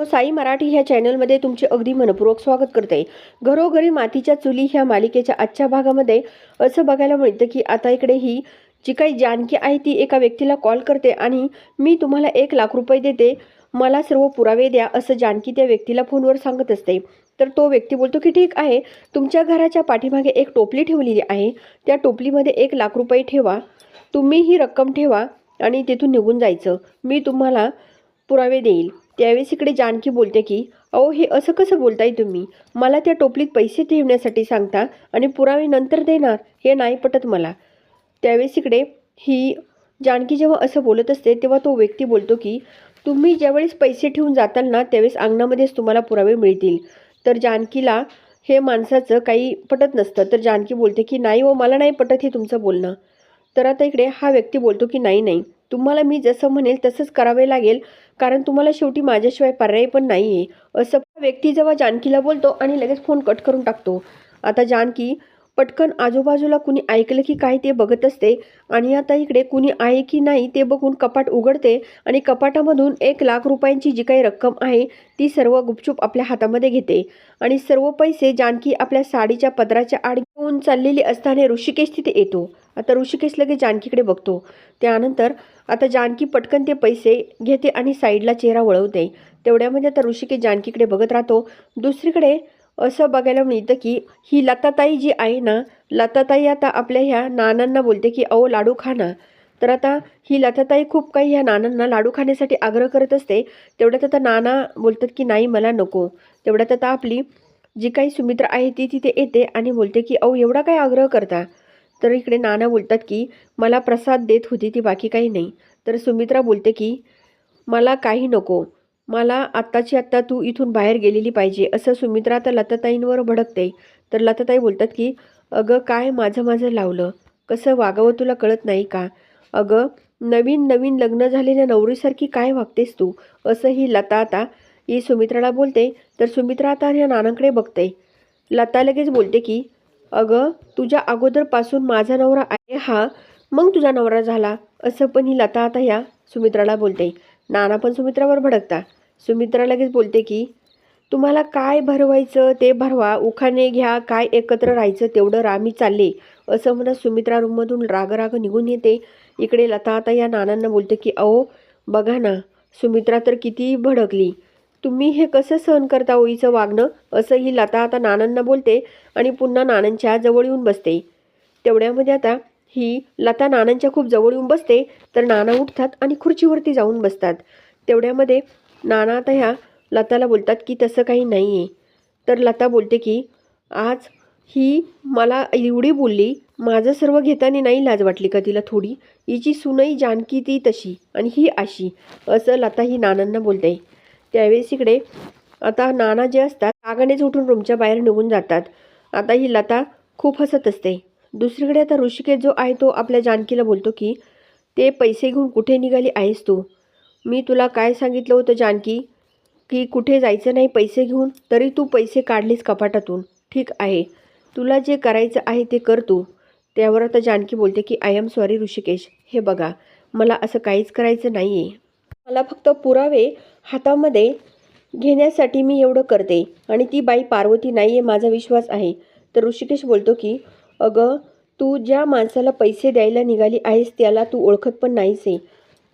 साई मराठी ह्या चॅनलमध्ये तुमचे अगदी मनपूर्वक स्वागत करते. घरोघरी मातीच्या चुली ह्या मालिकेच्या आजच्या भागामध्ये असं बघायला मिळतं की आता इकडे ही जी काही जानकी आहे ती एका व्यक्तीला कॉल करते आणि मी तुम्हाला एक लाख रुपये देते मला सर्व पुरावे द्या असं जानकी त्या व्यक्तीला फोनवर सांगत असते. तर तो व्यक्ती बोलतो की ठीक आहे तुमच्या घराच्या पाठीमागे एक टोपली ठेवलेली आहे त्या टोपलीमध्ये एक लाख रुपये ठेवा तुम्ही ही रक्कम ठेवा आणि तिथून निघून जायचं. मी तुम्हाला पुरावे देईल. त्यावेळेस इकडे जानकी बोलते की अहो हे असं कसं बोलताय तुम्ही? मला त्या टोपलीत पैसे ठेवण्यासाठी सांगता आणि पुरावे नंतर देणार हे नाही पटत मला. त्यावेळेस इकडे ही जानकी जेव्हा असं बोलत असते तेव्हा तो व्यक्ती बोलतो की तुम्ही ज्यावेळेस पैसे ठेवून जाताल ना त्यावेळेस अंगणामध्येच तुम्हाला पुरावे मिळतील. तर जानकीला हे माणसाचं काही पटत नसतं. तर जानकी बोलते की नाही व मला नाही पटत हे तुमचं बोलणं. तर आता इकडे हा व्यक्ती बोलतो की नाही नाही. तुम्हाला मी जसं म्हणेल तसंच करावे लागेल. कारण तुम्हाला शेवटी माझ्याशिवाय पर्याय पण नाही आहे असं व्यक्ती जेव्हा जानकीला बोलतो आणि लगेच फोन कट करून टाकतो. आता जानकी पटकन आजूबाजूला कुणी ऐकलं की काय ते बघत असते आणि आता इकडे कुणी आहे की नाही ते बघून कपाट उघडते आणि कपाटामधून एक लाख रुपयांची जी काही रक्कम आहे ती सर्व गुपचूप आपल्या हातामध्ये घेते. आणि सर्व पैसे जानकी आपल्या साडीच्या पदराच्या आड होऊन चाललेली असताना ऋषिकेश तिथे येतो. आता ऋषिकेश लगेच जानकीकडे बघतो. त्यानंतर आता जानकी पटकन ते पैसे घेते आणि साईडला चेहरा वळवते. तेवढ्यामध्ये आता ऋषिकेश जानकीकडे बघत राहतो. दुसरीकडे असं बघायला मिळतं की ही लताताई जी आहे ना लताताई आता आपल्या ह्या नानांना बोलते की अहो लाडू खाना तर आता ही लताताई खूप काही ह्या नानांना लाडू खाण्यासाठी आग्रह करत असते. तेवढ्यात आता नाना बोलतात की नाही मला नको. तेवढ्यात आता आपली जी काही सुमित्रा आहे ती तिथे येते आणि बोलते की अहो एवढा काय आग्रह करता? तर इकडे नाना बोलतात की मला प्रसाद देत होती ती बाकी काही नाही. तर सुमित्रा बोलते की मला काही नको. मला आत्ताची आत्ता तू इथून बाहेर गेलेली पाहिजे. असं सुमित्रा आता लताताईंवर भडकते. तर लताताई बोलतात की अगं काय माझं माझं लावलं? कसं वागावं तुला कळत नाही का? अगं नवीन नवीन लग्न झालेल्या नवरीसारखी काय वागतेस तू? असं ही लता आता ही सुमित्राला बोलते तर सुमित्रा आता या नानांकडे बघते. लता लगेच बोलते की अगं तुझ्या अगोदरपासून माझा नवरा आहे हा मग तुझा नवरा झाला. असं पण ही लता आता ह्या सुमित्राला बोलते. नाना पण सुमित्रावर भडकता. सुमित्रा लगेच बोलते की तुम्हाला काय भरवायचं ते भरवा उखाणे घ्या काय एकत्र राहायचं तेवढं रामी चालले. असं म्हणत सुमित्रा रूममधून राग राग निघून येते. इकडे लता आता या नानांना बोलते की अहो बघा ना सुमित्रा तर किती भडकली. तुम्ही हे कसं सहन करता ओईचं वागणं? असं ही लता आता नानांना बोलते आणि पुन्हा नानांच्या जवळ येऊन बसते. तेवढ्यामध्ये आता ही लता नानांच्या खूप जवळ येऊन बसते तर नाना उठतात आणि खुर्चीवरती जाऊन बसतात. तेवढ्यामध्ये नाना आता ह्या लताला बोलतात की तसं काही नाही आहे तर लता बोलते की आज ही मला एवढी बोलली माझं सर्व घेताना नाही लाज वाटली का तिला थोडी? हिची सुनई जानकी ती तशी आणि ही अशी. असं लता ही नानांना बोलते. त्यावेळेस इकडे आता नाना जे असतात रागानेच उठून रूमच्या बाहेर निघून जातात. आता ही लता खूप हसत असते. दुसरीकडे आता ऋषिकेश जो आहे तो आपल्या जानकीला बोलतो की ते पैसे घेऊन कुठे निघाली आहेस तू? मी तुला काय सांगितलं होतं जानकी? की कुठे जायचं नाही पैसे घेऊन तरी तू पैसे काढलीस कपाटातून. ठीक आहे. तुला जे करायचं आहे ते कर तू. त्यावर आता जानकी बोलते की आय एम सॉरी ऋषिकेश. हे बघा मला असं काहीच करायचं नाही आहे मला फक्त पुरावे हातामध्ये घेण्यासाठी मी एवढं करते. आणि ती बाई पार्वती नाही आहे माझा विश्वास आहे. तर ऋषिकेश बोलतो की अगं तू ज्या माणसाला पैसे द्यायला निघाली आहेस त्याला तू ओळखत पण नाहीस आहे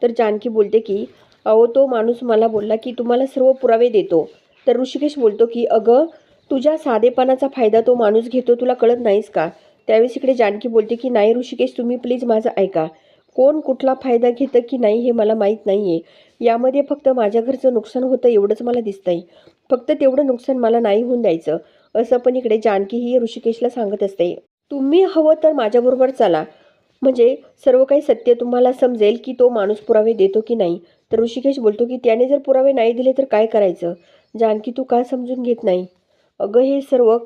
तर जानकी बोलते की अहो तो माणूस मला बोलला की तुम्हाला सर्व पुरावे देतो. तर ऋषिकेश बोलतो की अगं तुझ्या साधेपणाचा फायदा तो माणूस घेतो तुला कळत नाहीस का? त्यावेळेस इकडे जानकी बोलते की नाही ऋषिकेश तुम्ही प्लीज माझं ऐका. कोण कुठला फायदा घेतं की नाही हे मला माहीत नाही आहे यामध्ये फक्त माझ्या घरचं नुकसान होतं एवढंच मला दिसतंय. फक्त तेवढं नुकसान मला नाही होऊन द्यायचं असं पण इकडे जानकी ही ऋषिकेशला सांगत असते. तुम्ही हवं तर माझ्याबरोबर चला. म्हणजे सर्व काही सत्य तुम्हाला समजेल की तो माणूस पुरावे देतो की नाही. तर ऋषिकेश बोलतो की त्याने जर पुरावे नाही दिले तर काय करायचं? जानकी तू का समजून घेत नाही? अगं हे सर्व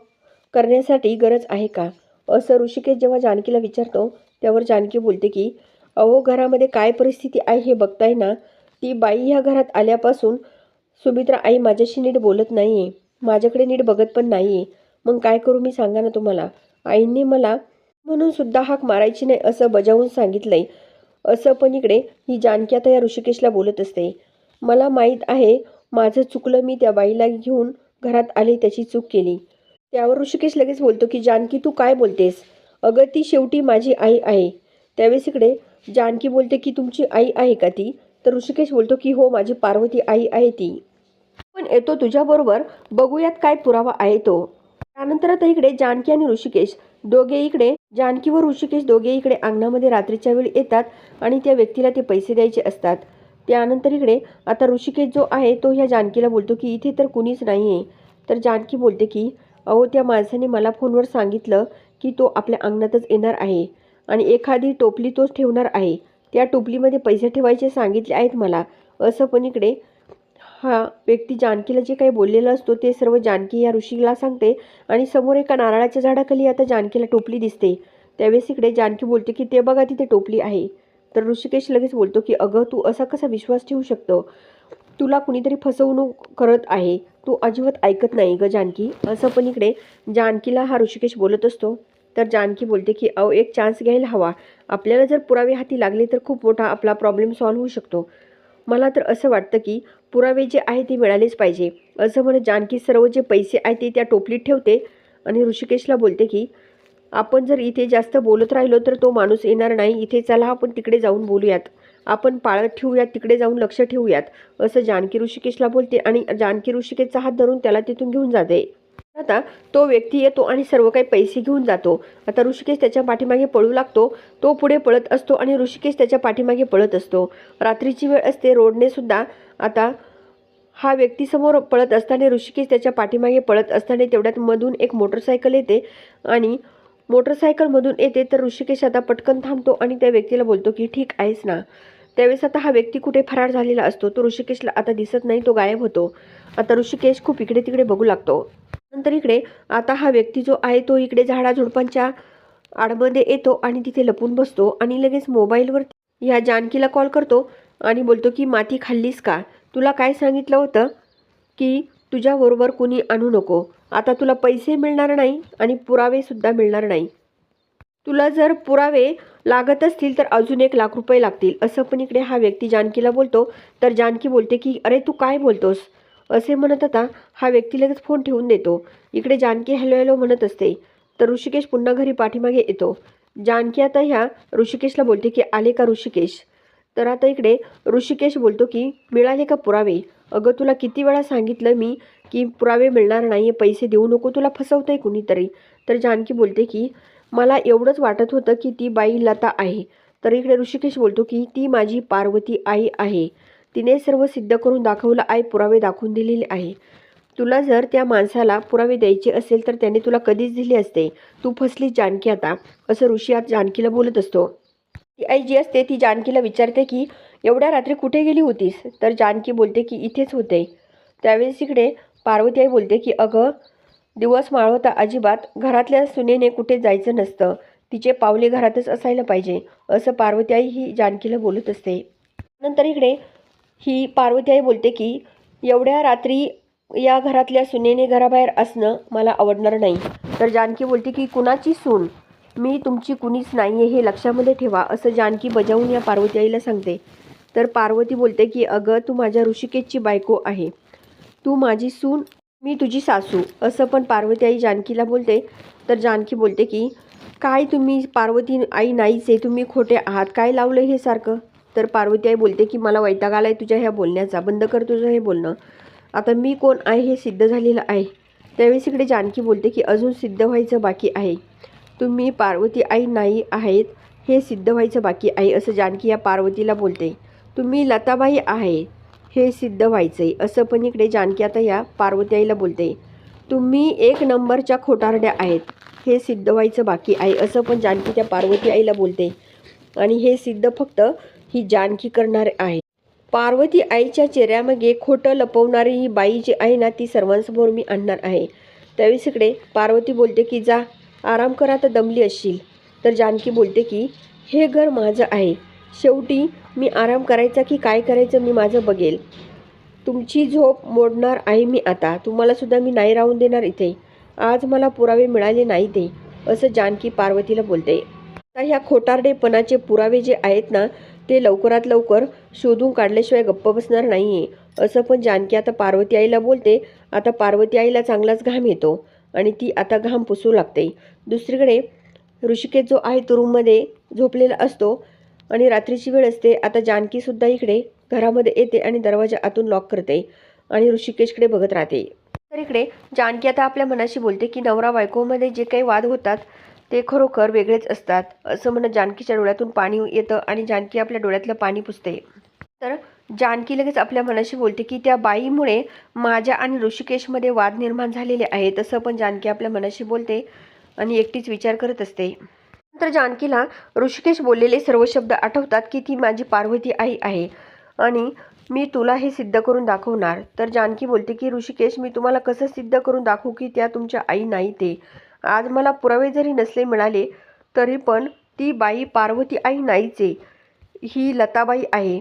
करण्यासाठी गरज आहे का? असं ऋषिकेश जेव्हा जानकीला विचारतो त्यावर जानकी बोलते की अहो घरामध्ये काय परिस्थिती आहे हे बघताय ना? ती बाई ह्या घरात आल्यापासून सुमित्रा आई माझ्याशी नीट बोलत नाही आहे माझ्याकडे नीट बघत पण नाही आहे मग काय करू मी सांगा ना तुम्हाला? आईंनी मला म्हणून सुद्धा हाक मारायची नाही असं बजावून सांगितलंय. असं पण इकडे ही जानकी आता या ऋषिकेशला बोलत असते. मला माहीत आहे माझं चुकलं मी त्या बाईला घेऊन घरात आले त्याची चूक केली. त्यावर ऋषिकेश लगेच बोलतो की जानकी तू काय बोलतेस? अगं ती शेवटी माझी आई आहे. त्यावेळेस इकडे जानकी बोलते की तुमची आई आहे का ती? तर ऋषिकेश बोलतो की हो माझी पार्वती आई आहे ती. पण येतो तुझ्याबरोबर बघूयात काय पुरावा आहे तो. त्यानंतर आता इकडे जानकी आणि ऋषिकेश. दोघे इकडे जानकी व ऋषिकेश दोघे इकडे अंगणामध्ये रात्रीच्या वेळी येतात आणि त्या व्यक्तीला ते पैसे द्यायचे असतात. त्यानंतर इकडे आता ऋषिकेश जो आहे तो ह्या जानकीला बोलतो की इथे तर कुणीच नाही आहे तर जानकी बोलते की अहो त्या माणसाने मला फोनवर सांगितलं की तो आपल्या अंगणातच येणार आहे. आणि एखादी टोपली तोच ठेवणार आहे. त्या टोपलीमध्ये पैसे ठेवायचे सांगितले आहेत मला. असं पण इकडे हा व्यक्ती जानकीला जे काही बोललेलं असतो ते सर्व जानकी या ऋषीला सांगते आणि समोर एका नारळाच्या झाडाखाली आता जानकीला टोपली दिसते. त्यावेळेस इकडे जानकी बोलते की ते बघा तिथे टोपली आहे. तर ऋषिकेश लगेच बोलतो की अगं तू असा कसा विश्वास ठेवू शकतो? तुला कुणीतरी फसवणूक करत आहे. तू अजिबात ऐकत नाही ग जानकी. असं पण इकडे जानकीला हा ऋषिकेश बोलत असतो. तर जानकी बोलते की अहो एक चान्स घ्यायला हवा. आपल्याला जर पुरावे हाती लागले तर खूप मोठा आपला प्रॉब्लेम सॉल्व्ह होऊ शकतो. मला तर असं वाटतं की पुरावे जे आहे ते मिळालेच पाहिजे. असं म्हणत जानकी सर्व जे पैसे आहे ते त्या टोपलीत ठेवते आणि ऋषिकेशला बोलते की आपण जर इथे जास्त बोलत राहिलो तर तो माणूस येणार नाही. इथे चला आपण तिकडे जाऊन बोलूयात. आपण पाळत ठेवूयात तिकडे जाऊन लक्ष ठेवूयात. असं जानकी ऋषिकेशला बोलते आणि जानकी ऋषिकेशचा हात धरून त्याला तिथून घेऊन जाते. आता तो व्यक्ती येतो आणि सर्व काही पैसे घेऊन जातो. आता ऋषिकेश त्याच्या पाठीमागे पळू लागतो. तो पुढे पळत असतो आणि ऋषिकेश त्याच्या पाठीमागे पळत असतो. रात्रीची वेळ असते. रोडने सुद्धा आता हा व्यक्ती समोर पळत असताना ऋषिकेश त्याच्या पाठीमागे पळत असताना तेवढ्यात मधून एक मोटरसायकल येते आणि मोटरसायकलमधून येते तर ऋषिकेश आता पटकन थांबतो आणि त्या व्यक्तीला बोलतो की ठीक आहेस ना. त्यावेळेस आता हा व्यक्ती कुठे फरार झालेला असतो? तो ऋषिकेशला आता दिसत नाही. तो गायब होतो. आता ऋषिकेश खूप इकडे तिकडे बघू लागतो. नंतर इकडे आता हा व्यक्ती जो आहे तो इकडे झाडाझुडपांच्या आडमध्ये येतो आणि तिथे लपून बसतो आणि लगेच मोबाईलवर ह्या जानकीला कॉल करतो आणि बोलतो की माती खाल्लीस का? तुला काय सांगितलं होतं की तुझ्याबरोबर कुणी आणू नको? आता तुला पैसे मिळणार नाही आणि पुरावेसुद्धा मिळणार नाही. तुला जर पुरावे लागत असतील तर अजून एक लाख रुपये लागतील. असं पण इकडे हा व्यक्ती जानकीला बोलतो. तर जानकी बोलते की अरे तू काय बोलतोस? असे म्हणत आता हा व्यक्ती लगेच फोन ठेवून देतो. इकडे जानकी हॅलो हॅलो म्हणत असते. तर ऋषिकेश पुन्हा घरी पाठीमागे येतो. जानकी आता ह्या ऋषिकेशला बोलते की आले का ऋषिकेश? तर आता इकडे ऋषिकेश बोलतो की मिळाले का पुरावे? अगं तुला किती वेळा सांगितलं मी की पुरावे मिळणार नाही पैसे देऊ नको तुला फसवतंय कुणीतरी. तर जानकी बोलते की मला एवढंच वाटत होतं की ती बाई लता आहे. तर इकडे ऋषिकेश बोलतो की ती माझी पार्वती आई आहे. तिने सर्व सिद्ध करून दाखवलं आई पुरावे दाखवून दिलेले आहे. तुला जर त्या माणसाला पुरावे द्यायचे असेल तर त्याने तुला कधीच दिले असते. तू फसली जानकी आता. असं ऋषी आज जानकीला बोलत असतो. ती आई जी असते ती जानकीला विचारते की एवढ्या रात्री कुठे गेली होतीस? तर जानकी बोलते की इथेच होते. त्यावेळेस इकडे पार्वती आई बोलते की अगं दिवस माळवता अजिबात घरातल्या सुनेने कुठे जायचं नसतं. तिचे पावले घरातच असायला पाहिजे. असं पार्वती आई ही जानकीला बोलत असते. नंतर इकडे ही पार्वती आई बोलते की एवढ्या रात्री या घरातल्या सुनेने घराबाहेर असणं मला आवडणार नाही तर जानकी बोलते की कुणाची सून? मी तुमची कुणीच नाही आहे हे लक्षामध्ये ठेवा असं जानकी बजावून या पार्वती आईला सांगते. तर पार्वती बोलते की अगं तू माझ्या ऋषिकेशची बायको आहे. तू माझी सून मी तुझी सासू असं पण पार्वती आई जानकीला बोलते. तर जानकी बोलते की काय तुम्ही पार्वती आई नाहीच आहे तुम्ही खोटे आहात. काय लावलं हे सारखं? तर पार्वती आई बोलते की मला वैताग आला आहे तुझ्या ह्या बोलण्याचा बंद कर तुझं हे बोलणं. आता मी कोण आहे हे सिद्ध झालेलं आहे. त्यावेळेस इकडे जानकी बोलते की अजून सिद्ध व्हायचं बाकी आहे. तुम्ही पार्वती आई नाही आहेत हे सिद्ध व्हायचं बाकी आहे असं जानकी या पार्वतीला बोलते. तुम्ही लताबाई आहे हे सिद्ध व्हायचं आहे असं पण इकडे जानकी आता या पार्वती आईला बोलते. तुम्ही एक नंबरच्या खोटारड्या आहेत हे सिद्ध व्हायचं बाकी आहे असं पण जानकी त्या पार्वती आईला बोलते. आणि हे सिद्ध फक्त ही जानकी करणार आहे पार्वती आईच्या चेहऱ्यामागे खोटं लपवणारी ही बाई जी आहे ना ती सर्वांसमोर मी आणणार आहे. त्यावेळेस इकडे पार्वती बोलते की जा आराम करा तर दमली असशील. तर जानकी बोलते की हे घर माझं आहे. शेवटी मी आराम करायचा की काय करायचं मी माझं बघेल. तुमची झोप मोडणार आहे मी आता. तुम्हाला सुद्धा मी नाही राहून देणार इथे. आज मला पुरावे मिळाले नाही ते. असं जानकी पार्वतीला बोलते. आता ह्या खोटारडेपणाचे पुरावे जे आहेत ना ते लवकरात लवकर शोधून काढल्याशिवाय गप्प बसणार नाही आहे असं पण जानकी आता पार्वती आईला बोलते आता पार्वती आईला चांगलाच घाम येतो आणि ती आता घाम पुसू लागते. दुसरीकडे ऋषिकेश जो आहे तो रूममध्ये झोपलेला असतो आणि रात्रीची वेळ असते आता जानकीसुद्धा इकडे घरामध्ये येते आणि दरवाजा आतून लॉक करते आणि ऋषिकेशकडे बघत राहते. तर इकडे जानकी आता आपल्या मनाशी बोलते की नवरा बायकोमध्ये जे काही वाद होतात ते खरोखर वेगळेच असतात. असं म्हणत जानकीच्या डोळ्यातून पाणी येतं आणि जानकी आपल्या डोळ्यातलं पाणी पुसते. तर जानकी लगेच आपल्या मनाशी बोलते की त्या बाईमुळे माझ्या आणि ऋषिकेशमध्ये वाद निर्माण झालेले आहेत. असं पण जानकी आपल्या मनाशी बोलते आणि एकटीच विचार करत असते. तर जानकीला ऋषिकेश बोललेले सर्व शब्द आठवतात की ती माझी पार्वती आई आहे आणि मी तुला हे सिद्ध करून दाखवणार. तर जानकी बोलते की ऋषिकेश मी तुम्हाला कसं सिद्ध करून दाखवू की त्या तुमच्या आई नाही ते? आज मला पुरावे जरी नसले मिळाले तरी पण ती बाई पार्वती आई नाहीचे. ही लताबाई आहे.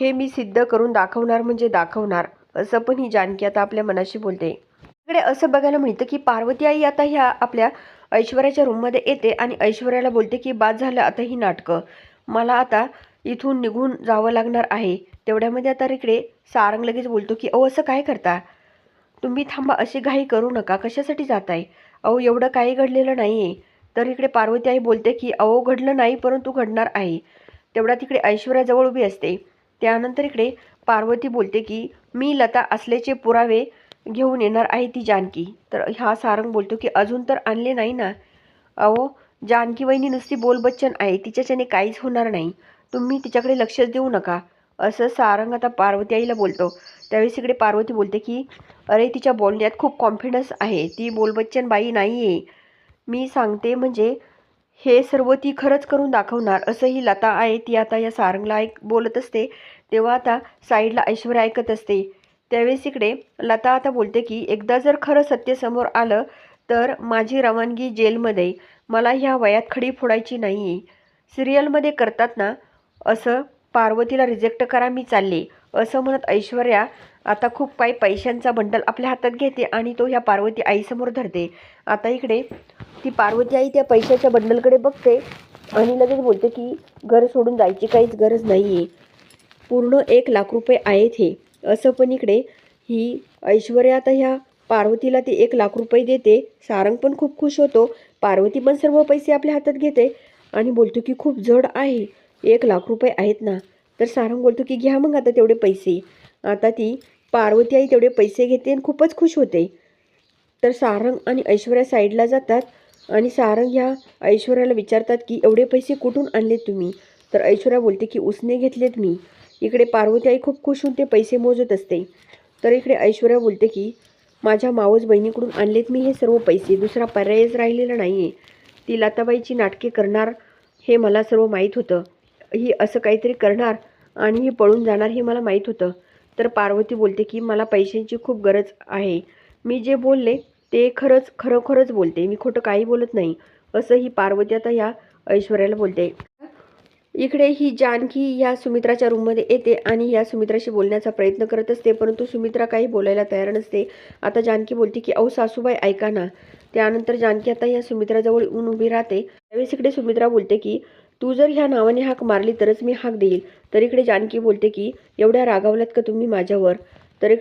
हे मी सिद्ध करून दाखवणार म्हणजे दाखवणार असं पण ही जानकी आता आपल्या मनाशी बोलते. इकडे असं बघायला मिळतं की पार्वती आई आता ह्या आपल्या ऐश्वर्याच्या रूममध्ये येते आणि ऐश्वर्याला बोलते की बाद झालं आता ही नाटकं. मला आता इथून निघून जावं लागणार आहे. तेवढ्यामध्ये आता इकडे सारंग लगेच बोलतो की अहो असं काय करता? तुम्ही थांबा अशी घाई करू नका. कशासाठी जाताय? अहो एवढं काही घडलेलं नाही आहे तर इकडे पार्वती आई बोलते की अहो घडलं नाही परंतु घडणार आहे. तेवढा तिकडे ऐश्वर्याजवळ उभी असते. त्यानंतर इकडे पार्वती बोलते की मी लता असल्याचे पुरावे घेऊन येणार आहे ती जानकी. तर हा सारंग बोलतो की अजून तर आणले नाही ना. अहो जानकी वहिनी नुसती बोलबच्चन आहे. तिच्याच्याने काहीच होणार नाही. तुम्ही तिच्याकडे लक्षच देऊ नका. असं सारंग आता पार्वती आईला बोलतो. त्यावेळेस इकडे पार्वती बोलते की अरे तिच्या बोलण्यात खूप कॉन्फिडन्स आहे. ती बोलबच्चन बाई नाही आहे मी सांगते म्हणजे हे सर्व ती खरंच करून दाखवणार. असं ही लता आहे ती आता या सारंगला ऐक बोलत असते. तेव्हा आता साईडला ऐश्वर्या ऐकत असते. त्यावेळेस इकडे लता आता बोलते की एकदा जर खरं सत्य समोर आलं तर माझी रवानगी जेलमध्ये. मला ह्या वयात खडी फोडायची नाही आहे सिरियलमध्ये करतात ना असं पार्वतीला रिजेक्ट करा मी चालले. असं म्हणत ऐश्वर्या आता खूप काही पैशांचा बंडल आपल्या हातात घेते आणि तो ह्या पार्वती आईसमोर धरते. आता इकडे ती पार्वती आई त्या पैशाच्या बंडलकडे बघते आणि लगेच बोलते की घर सोडून जायची काहीच गरज नाही आहे पूर्ण एक लाख रुपये आहेत हे. असं पण इकडे ही ऐश्वर्या आता ह्या पार्वतीला ते एक लाख रुपये देते. सारंग पण खूप खुश होतो. पार्वती पण सर्व पैसे आपल्या हातात घेते आणि बोलतो की खूप जड आहे. एक लाख रुपये आहेत ना तर सारंग बोलतो की घ्या मग आता तेवढे पैसे. आता ती पार्वती आई तेवढे पैसे घेते आणि खूपच खुश होते. तर सारंग आणि ऐश्वर्या साईडला जातात आणि सारंग ह्या ऐश्वर्याला विचारतात की एवढे पैसे कुठून आणले तुम्ही? तर ऐश्वर्या बोलते की उसने घेतलेत मी. इकडे पार्वती आई खूप खुश होऊन ते पैसे मोजत असते. तर इकडे ऐश्वर्या बोलते की माझ्या मावस बहिणीकडून आणलेत मी हे सर्व पैसे दुसरा पर्यायच राहिलेला नाही आहे ती लताबाईची नाटके करणार हे मला सर्व माहीत होतं. ही असं काहीतरी करणार आणि ही पळून जाणार हे मला माहीत होतं. तर पार्वती बोलते की मला पैशांची खूप गरज आहे. मी जे बोलले ते खरंच खरोखरच बोलते. मी खोटं काही बोलत नाही. असं ही पार्वती आता या ऐश्वर्याला बोलते. इकडे ही जानकी ह्या सुमित्राच्या रूममध्ये येते आणि ह्या सुमित्राशी बोलण्याचा प्रयत्न करत असते परंतु सुमित्रा काही बोलायला तयार नसते. आता जानकी बोलते की अहो सासूबाई ऐका ना. त्यानंतर जानकी आता या सुमित्राजवळ येऊन उभी राहते. त्यावेळेस इकडे सुमित्रा बोलते की तू जर ह्या नावाने हाक मारली तरच मी हाक देईल. तर इकडे जानकी बोलते की एवढ्या रागावल्यात का तुम्ही माझ्यावर?